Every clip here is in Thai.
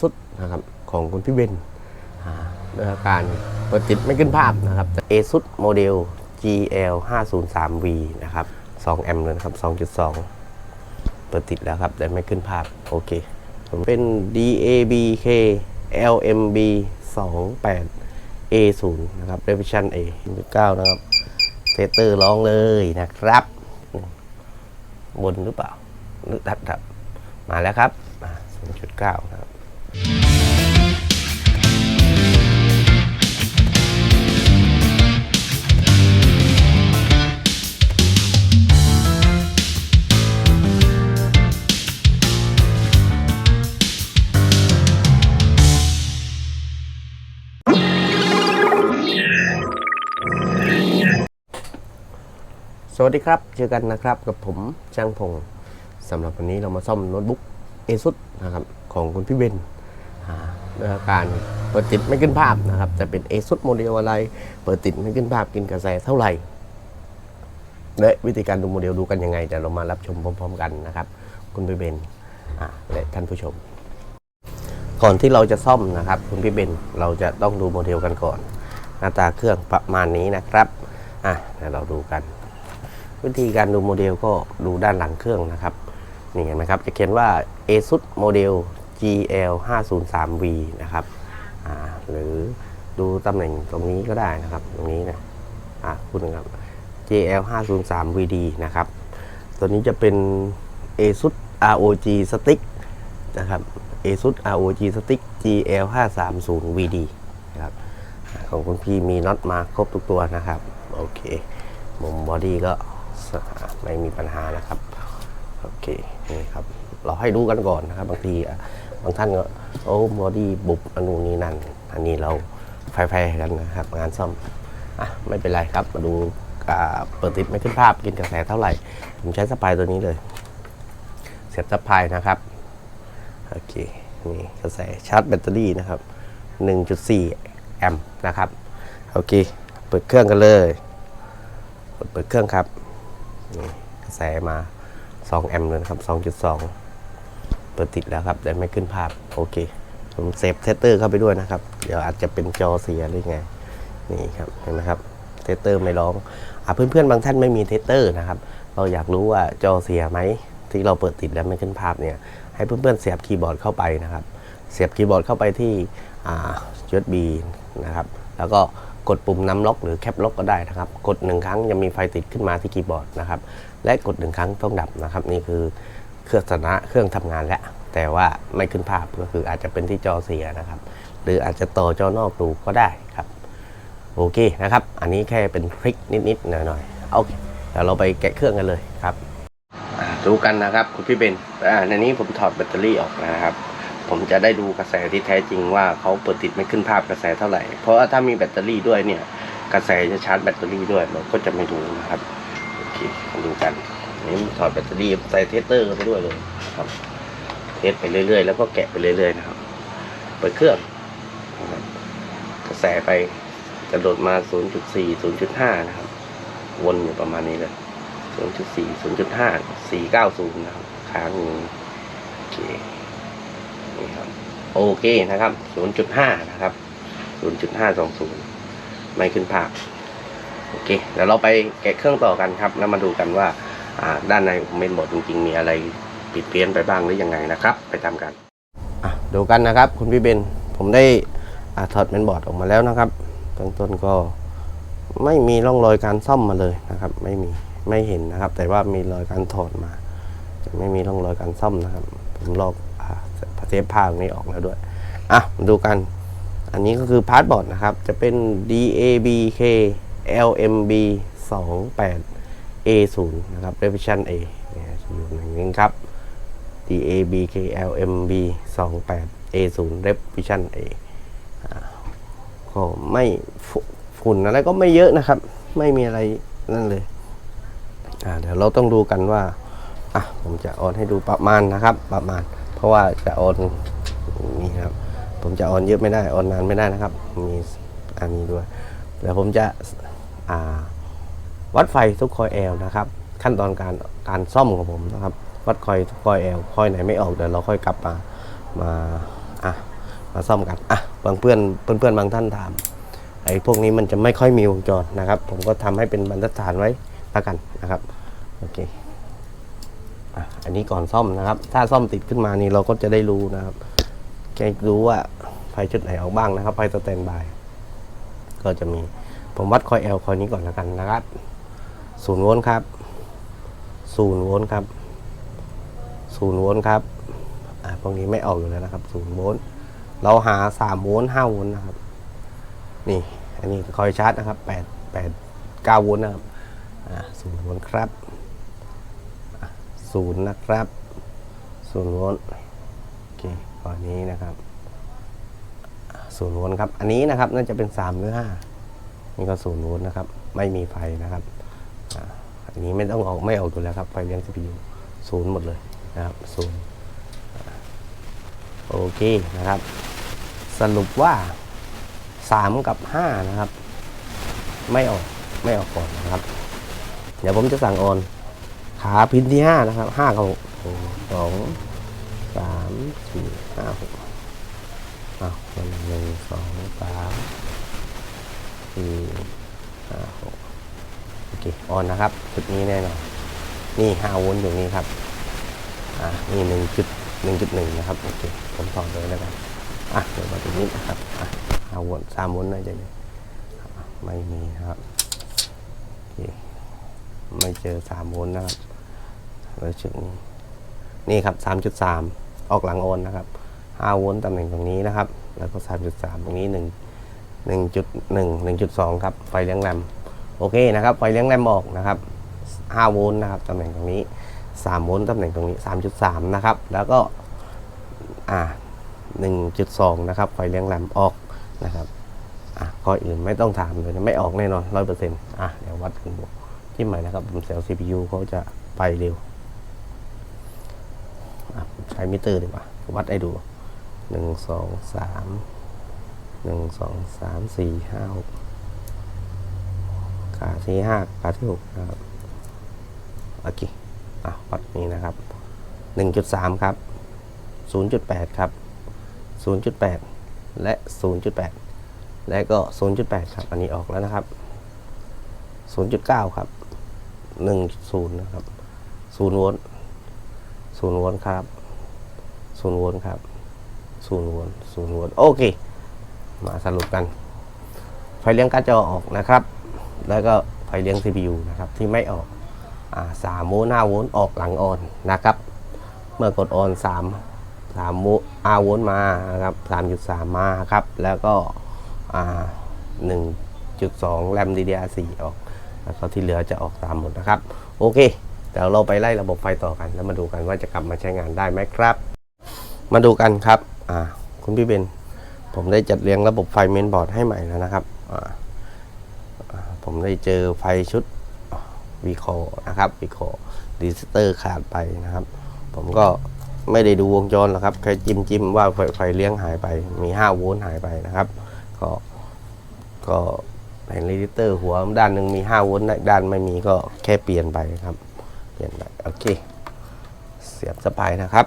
สุดนะครับของคุณพี่เบนด้วยการเปิดติดไม่ขึ้นภาพนะครับเอซุดโมเดล GL 503V นะครับ2แอมป์เลยนะครับ 2.2 เปิดติดแล้วครับ แต่ไม่ขึ้นภาพ โอเค ผมเป็น DABK LMB 28 A0 นะครับ Revision A 9นะครับเซตเตอร์ร้องเลยนะครับ บนหรือเปล่าหรือดับดับมาแล้วครับอ่า0.9 นะครับ สวัสดีครับ เจอกันนะครับกับผมช่างพงสำหรับวันนี้เรามาซ่อมโน้ตบุ๊ก ASUS นะครับของคุณพี่เบน ด้วยอาการเปิดติดไม่ขึ้นภาพนะครับจะเป็น ASUS โมเดลอะไร เปิดติดไม่ขึ้นภาพกินกระแสเท่าไหร่และวิธีการดูโมเดลดูกันยังไงเดี๋ยวเรามารับชมพร้อม ๆ กันนะครับ คุณพี่เบนและท่านผู้ชม ก่อนที่เราจะซ่อมนะครับ คุณพี่เบนเราจะต้องดูโมเดลกันก่อน หน้าตาเครื่องประมาณนี้นะครับอะเดี๋ยวเราดูกัน วิธีการดูโมเดลก็ดูด้านหลังเครื่องนะครับนี่เห็นไหมครับจะเขียนว่า ASUS โมเดล GL 503V นะครับอ่าหรือดูตำแหน่งตรงนี้ก็ได้นะครับ ตรงนี้นะอะคุณครับ GL 503VD นะครับ ตัวนี้จะเป็น ASUS ROG Stick นะครับ ASUS ROG Stick GL 530VD นะครับของคุณพี่มีน็อตมาครบทุกตัวนะครับ โอเค มุมบอดี้ก็ไม่มีปัญหานะครับ โอเค นี่ครับ เราให้ดูกันก่อนนะครับ บางทีอะ บางท่านก็โอ้บอดี้บุบอนนู้นนี่นั่นอันนี้เราแฟร์กันนะครับงานซ่อมอะไม่เป็นไรครับมาดูเปิดติดไม่ขึ้นภาพกินกระแสเท่าไหร่ ผมใช้สปายตัวนี้เลย เสียบสปายนะครับ โอเค นี่กระแสชาร์จแบตเตอรี่นะครับ 1.4 แอมป์นะครับ โอเค เปิดเครื่องกันเลย เปิดเครื่องครับ นี่กระแสมา 2 แอมป์เลยนะครับ 2.2 เปิดติดแล้วครับ แต่ไม่ขึ้นภาพ โอเค ผมเซฟเทสเตอร์เข้าไปด้วยนะครับ เดี๋ยวอาจจะเป็นจอเสียหรือไง นี่ครับ เห็นไหมครับเทสเตอร์ไม่ร้องอะเพื่อนๆ บางท่านไม่มีเทสเตอร์นะครับ เราอยากรู้ว่าจอเสียไหม ที่เราเปิดติดแล้วไม่ขึ้นภาพเนี่ย ให้เพื่อนๆ เสียบคีย์บอร์ดเข้าไปนะครับ เสียบคีย์บอร์ดเข้าไปที่อ่า USB นะครับ แล้วก็กดปุ่มนำล็อกหรือแคปล็อกก็ได้นะครับ กดหนึ่งครั้งจะมีไฟติดขึ้นมาที่คีย์บอร์ดนะครับ และกดหนึ่งครั้งต้องดับนะครับ นี่คือ เครื่องสนะเครื่องทำงานแล้ว แต่ว่าไม่ขึ้นภาพก็คืออาจจะเป็นที่จอเสียนะครับ หรืออาจจะต่อจอนอกดูก็ได้ครับ โอเคนะครับ อันนี้แค่เป็นทริคนิดๆหน่อยๆโอเคเดี๋ยวเราไปแกะเครื่องกันเลยครับดูกันนะครับคุณพี่เบนอ่าในนี้ผมถอดแบตเตอรี่ออกนะครับ ผมจะได้ดูกระแสที่แท้จริงว่าเขาเปิดติดไม่ขึ้นภาพกระแสเท่าไหร่ เพราะว่าถ้ามีแบตเตอรี่ด้วยเนี่ย กระแสจะชาร์จแบตเตอรี่ด้วยเราก็จะไม่รู้นะครับ โอเคดูกัน นี้ถอดแบตเตอรี่ใส่เทสเตอร์เข้าไปด้วยเลยครับ เทสไปเรื่อยๆ แล้วก็แกะไปเรื่อยๆนะครับ เปิดเครื่องกระแสไปกระโดดมา 0.4 0.5 นะครับ วนอยู่ประมาณนี้เลย 0.4 0.5 490 นะครับ ค้างอยู่โอเคนี่ครับโอเคนะครับ 0.5 นะครับ 0.520 ไม่ขึ้นภาพ โอเค เดี๋ยวเราไปแกะเครื่องต่อกันครับ แล้วมาดูกันว่า ด้านในเมนบอร์ดจริงๆ มีอะไรผิดเพี้ยนไปบ้างหรือยังไงนะครับ ไปตากันดูกันนะครับ คุณพี่เบนผมได้อถอดเมนบอร์ดออกมาแล้วนะครับเบื้องต้นก็ไม่มีร่องรอยการซ่อมมาเลยนะครับ ไม่มีไม่เห็นนะครับ แต่ว่ามีรอยการถอดมา จะไม่มีร่องรอยการซ่อมนะครับ ผมลอกอ่าเทปผ้าตรงนี้ออกแล้วด้วยอะมาดูกัน อันนี้ก็คือพาร์ทบอร์ดนะครับ จะเป็น DABK LMB 28 A0 นะครับ Revision A นะอยู่อย่างนี้ครับ DABK LMB 28 A0 Revision A ก็ไม่ฝุ่นอะไรก็ไม่เยอะนะครับ ไม่มีอะไรนั่นเลยอ่าเดี๋ยวเราต้องดูกันว่าอะผมจะออนให้ดูประมาณนะครับ ประมาณ เพราะว่าจะออนนี่ครับผมจะออนเยอะไม่ได้ออนนานไม่ได้นะครับ มีอันนี้ด้วยเดี๋ยวผมจะอ่า วัดไฟทุกคอยแอลนะครับ ขั้นตอนการการซ่อมของผมนะครับ วัดคอยทุกคอยแอลคอยไหนไม่ออกเดี๋ยวเราค่อยกลับมามาอะมาซ่อมกันอะบางเพื่อนเพื่อนเพื่อนบางท่านถามไอ้พวกนี้มันจะไม่ค่อยมีวงจรนะครับ ผมก็ทำให้เป็นบรรทัดฐานไว้แล้วกันนะครับโอเคอะอันนี้ก่อนซ่อมนะครับ ถ้าซ่อมติดขึ้นมานี่เราก็จะได้รู้นะครับแค่รู้ว่าไฟชุดไหนออกบ้างนะครับไฟสแตนบายก็จะมีผมวัดคอย L คอยนี้ก่อนแล้วกันนะครับ ศูนย์โวลต์ครับศูนย์โวลต์ครับศูนย์โวลต์ครับอ่าพวกนี้ไม่ออกอยู่แล้วนะครับศูนย์โวลต์เราหาสามโวลต์ห้าโวลต์นะครับ นี่อันนี้คอยชาร์จนะครับแปดแปดเก้าโวลต์นะครับอ่าศูนย์โวลต์ครับอะศูนย์นะครับศูนย์โวลต์โอเคตอนนี้นะครับศูนย์โวลต์ครับ อันนี้นะครับน่าจะเป็นสามหรือห้านี่ก็ศูนย์โวลต์นะครับ ไม่มีไฟนะครับ อันนี้ไม่ต้องออกไม่ออกอยู่แล้วครับไฟเลี้ยง CPU ศูนย์หมดเลยนะครับศูนย์โอเคนะครับ สรุปว่าสามกับห้านะครับ ไม่ออกไม่ออกก่อนนะครับ เดี๋ยวผมจะสั่งออนขาพินที่ห้านะครับห้ากับหกหนึ่งสองสามสี่ห้าหกอ้าวหนึ่งสองสามสี่ห้าหก โอเคออนนะครับชุดนี้แน่นอนนี่ห้าโวลต์อยู่นี่ครับอ่านี่หนึ่งจุดหนึ่งจุดหนึ่งนะครับโอเคผมต่อเลยแล้วกันอะเดี๋ยวมาตรงนี้นะครับอะห้าโวลต์สามโวลต์น่าจะไม่มีครับโอเคไม่เจอสามโวลต์นะครับแล้วชุดนี้นี่ครับสามจุดสามออกหลังโอนนะครับห้าโวลต์ตำแหน่งตรงนี้นะครับ แล้วก็สามจุดสามตรงนี้หนึ่งหนึ่งจุดหนึ่งหนึ่งจุดสองครับไฟเลี้ยงแรม โอเคนะครับไฟเลี้ยงแรมออกนะครับห้าโวลต์นะครับตำแหน่งตรงนี้สามโวลต์ตำแหน่งตรงนี้สามจุดสามนะครับ แล้วก็อ่า1.2 นะครับไฟเลี้ยงแรมออกนะครับอะข้ออื่นไม่ต้องถามเลยไม่ออกแน่นอน 100%อะเดี๋ยววัดกันดูที่ใหม่นะครับเซลล์ CPU เขาจะไปเร็วใช้มิเตอร์ดีกว่า วัดให้ดู 1 2 3 1 2 3 4 5 6 สี่ห้าพาที่หกนะครับโอเคอะพอดนี้นะครับหนึ่งจุดสามครับศูนย์จุดแปดครับศูนย์จุดแปดและศูนย์จุดแปดและก็ศูนย์จุดแปดครับ อันนี้ออกแล้วนะครับศูนย์จุดเก้าครับหนึ่งศูนย์นะครับศูนย์วนศูนย์วนครับศูนย์วนครับศูนย์วนศูนย์วนโอเค มาสรุปกัน ไฟเลี้ยงการ์จอออกนะครับ แล้วก็ไฟเลี้ยง CPU นะครับที่ไม่ออกอ่า3โวลต์5โวลต์ออกหลังออนนะครับ เมื่อกดออน3 3โวลต์อาโวลต์มาครับ3.3มาครับ แล้วก็อ่า1.2แรม DDR4 ออก แล้วก็ที่เหลือจะออกตามหมดนะครับ โอเคเดี๋ยวเราไปไล่ระบบไฟต่อกัน แล้วมาดูกันว่าจะกลับมาใช้งานได้ไหมครับ มาดูกันครับคุณพี่เบนผมได้จัดเรียงระบบไฟเมนบอร์ดให้ใหม่แล้วนะครับ ผมได้เจอไฟชุดวีคอนะครับวีคอดีสเตอร์ขาดไปนะครับ ผมก็ไม่ได้ดูวงจรหรอกครับแค่จิ้มจิ้มว่าไฟไฟเลี้ยงหายไป มี 5 โวลต์หายไปนะครับ ก็ก็เห็นรีดิเตอร์หัวด้านหนึ่งมี 5 โวลต์ด้านไม่มีก็แค่เปลี่ยนไปครับ เปลี่ยนไปโอเค เสียบสปายนะครับ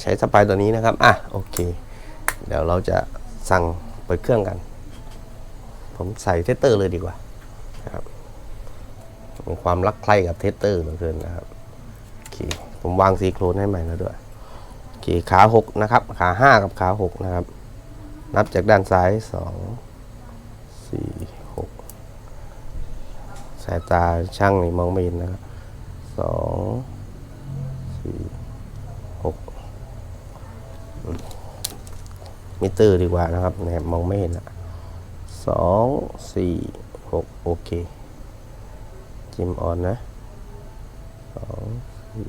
ใช้สปายตัวนี้นะครับอะโอเค เดี๋ยวเราจะสั่งเปิดเครื่องกัน ผมใส่เทสเตอร์เลยดีกว่านะครับความรักใคร่กับเทสเตอร์เหลือเกินนะครับโอเคผมวางซีโครนให้ใหม่แล้วด้วยโอเคขาหกนะครับ ขาห้ากับขาหกนะครับ นับจากด้านซ้ายสองสี่หกสายตาช่างนี่มองไม่เห็นนะครับสองสี่หกมิเตอร์ดีกว่านะครับแหนมมองไม่เห็นละ สองสี่หกโอเค จิมออนนะสองสี่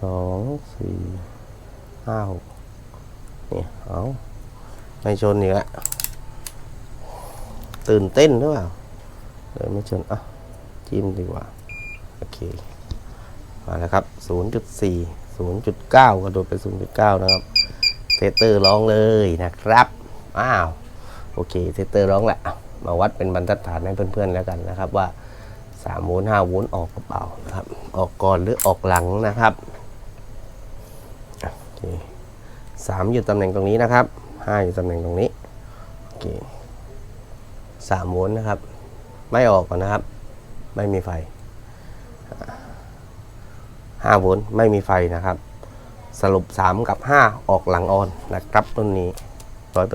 สองสี่ห้าหกเนี่ยเอาไม่ชนอีกแล้วตื่นเต้นหรือเปล่าเลยไม่ชนอะจิ้มดีกว่า โอเค มาแล้วครับ 0.4 0.9 กระโดดไป 0.9 นะครับ เซเตอร์ร้องเลยนะครับ อ้าว โอเคเซตเตอร์ร้องแหละมาวัดเป็นบรรทัดฐานให้เพื่อนๆแล้วกันนะครับว่า3โวลต์5โวลต์ออกกระเป๋านะครับออกก่อนหรือออกหลังนะครับโอเคสามอยู่ตำแหน่งตรงนี้นะครับห้าอยู่ตำแหน่งตรงนี้โอเคสามโวลต์นะครับ ไม่ออกก่อนนะครับ ไม่มีไฟห้าโวลต์ไม่มีไฟนะครับ สรุป 3 กับ 5 ออกหลังออนนะครับรุ่นนี้ร้อย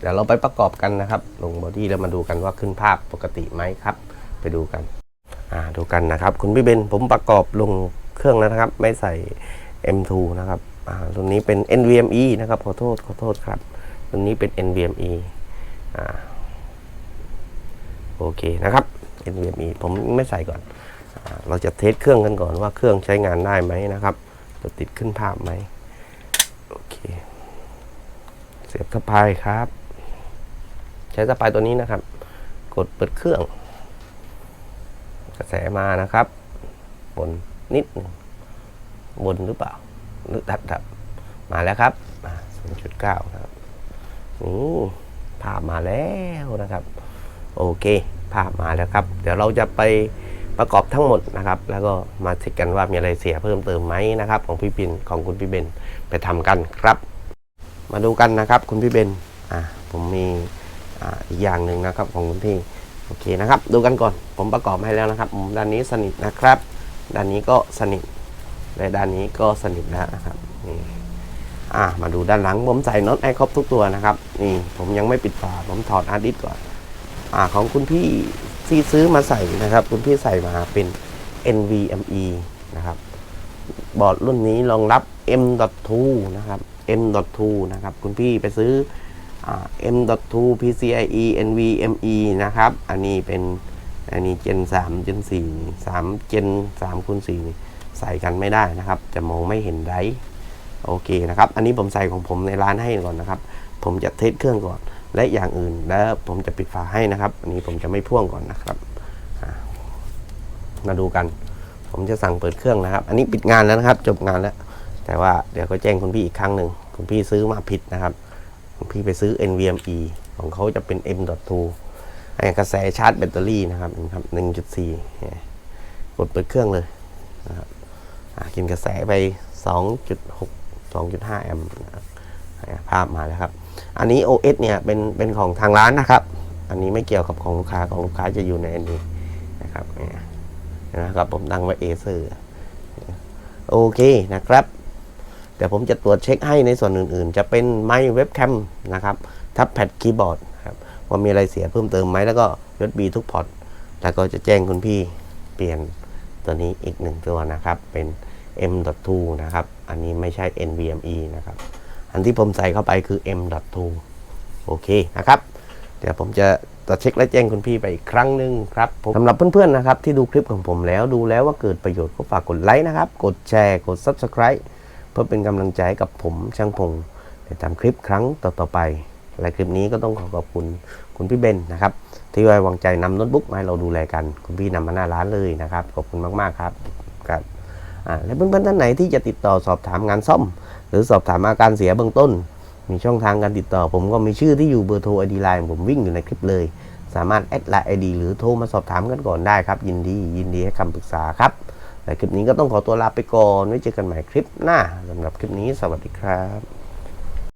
เดี๋ยวเราไปประกอบกันนะครับ ลงบอดี้แล้วมาดูกันว่าขึ้นภาพปกติไหมครับ ไปดูกันดูกันนะครับ คุณพี่เบนผมประกอบลงเครื่องแล้วนะครับ ไม่ใส่ M2 นะครับอ่ารุ่นนี้เป็น NVMe นะครับ ขอโทษขอโทษครับรุ่นนี้เป็น NVMe อโอเคนะครับ NVMe ผมไม่ใส่ก่อนอเราจะเทสเครื่องกันก่อนว่าเครื่องใช้งานได้ไหมนะครับ จะติดขึ้นภาพไหมโอเค สียบสะพายครับ ใช้สะพายตัวนี้นะครับ กดเปิดเครื่อง กระแสมานะครับบนนิดนึงบนหรือเปล่าหรือดับดับมาแล้วครับศูนย์จุดเก้าครับนี่ภาพมาแล้วนะครับ โอเค ภาพมาแล้วครับ เดี๋ยวเราจะไปประกอบทั้งหมดนะครับ แล้วก็มาเช็คกันว่ามีอะไรเสียเพิ่มเติมไหมนะครับ ของพี่ปินของคุณพี่เบนไปทำกันครับ มาดูกันนะครับคุณพี่เบนอ่าผมมีอ่าอีกอย่างหนึ่งนะครับของคุณพี่โอเคนะครับ ดูกันก่อนผมประกอบให้แล้วนะครับมุมด้านนี้สนิทนะครับ ด้านนี้ก็สนิทและด้านนี้ก็สนิทแล้วนะครับนี่อ่ามาดูด้านหลังผมใส่น็อตให้ครบทุกตัวนะครับนี่ผมยังไม่ปิดฝาผมถอดฮาร์ดิสก์ก่อนอ่าของคุณพี่ที่ซื้อมาใส่นะครับ คุณพี่ใส่มาเป็น NVMe นะครับ บอร์ดรุ่นนี้รองรับ M.2 นะครับ M.2 นะครับ คุณพี่ไปซื้อ M.2 PCIe NVMe นะครับ อันนี้เป็นอันนี้ Gen 3 Gen 4 3 Gen 3คูณ4ใส่กันไม่ได้นะครับ จะมองไม่เห็นไรโอเคนะครับ อันนี้ผมใส่ของผมในร้านให้ก่อนนะครับ ผมจะเทสเครื่องก่อน และอย่างอื่นแล้วผมจะปิดฝาให้นะครับ อันนี้ผมจะไม่พ่วงก่อนนะครับ มาดูกัน ผมจะสั่งเปิดเครื่องนะครับ อันนี้ปิดงานแล้วนะครับ จบงานแล้ว แต่ว่าเดี๋ยวก็แจ้งคุณพี่อีกครั้งหนึ่งคุณพี่ซื้อมาผิดนะครับ คุณพี่ไปซื้อ NVMe ของเขาจะเป็น M.2 ไอ้กระแสชาร์จแบตเตอรี่นะครับนครับ1.4เนี่กดเปิดเครื่องเลยนะครับกินกระแสไป 2.6 2.5 แอมป์นะครับภาพมาแล้วครับ อันนี้ OS เนี่ยเป็นเป็นของทางร้านนะครับ อันนี้ไม่เกี่ยวกับของลูกค้าของลูกค้าจะอยู่ในอันนี้นะครับเนี่ยนะครับผมตั้งไว้เอเซอร์โอเคนะครับ เดี๋ยวผมจะตรวจเช็คให้ในส่วนอื่นๆ จะเป็นไมค์เว็บแคมนะครับทับแพดคีย์บอร์ดครับว่ามีอะไรเสียเพิ่มเติมไหมแล้วก็ USB ทุกพอร์ตแล้วก็จะแจ้งคุณพี่เปลี่ยนตัวนี้อีกหนึ่งตัวนะครับ เป็น M.2 นะครับ อันนี้ไม่ใช่ NVMe นะครับ อันที่ผมใส่เข้าไปคือ M.2 โอเคนะครับ เดี๋ยวผมจะตรวจเช็คและแจ้งคุณพี่ไปอีกครั้งหนึ่งครับสำหรับเพื่อนๆนะครับที่ดูคลิปของผมแล้วดูแล้วว่าเกิดประโยชน์ก็ฝากกดไลค์นะครับ กดแชร์ กด Subscribe เพื่อเป็นกำลังใจกับผมช่างพงในทำคลิปครั้งต่อๆไปและคลิปนี้ก็ต้องขอขอบคุณคุณพี่เบนนะครับ ที่ไว้วางใจนำโน้ตบุ๊กมาให้เราดูแลกัน คุณพี่นำมาหน้าร้านเลยนะครับ ขอบคุณมากๆครับครับและเพื่อนๆท่านไหนที่จะติดต่อสอบถามงานซ่อม หรือสอบถามอาการเสียเบื้องต้น มีช่องทางการติดต่อ ผมก็มีชื่อที่อยู่เบอร์โทรไอดีไลน์ผมวิ่งอยู่ในคลิปเลย สามารถแอดไลน์ไอดีหรือโทรมาสอบถามกันก่อนได้ครับ ยินดียินดีให้คำปรึกษาครับ แต่คลิปนี้ก็ต้องขอตัวลาไปก่อนไว้เจอกันใหม่คลิปหน้าสำหรับคลิปนี้สวัสดีครับ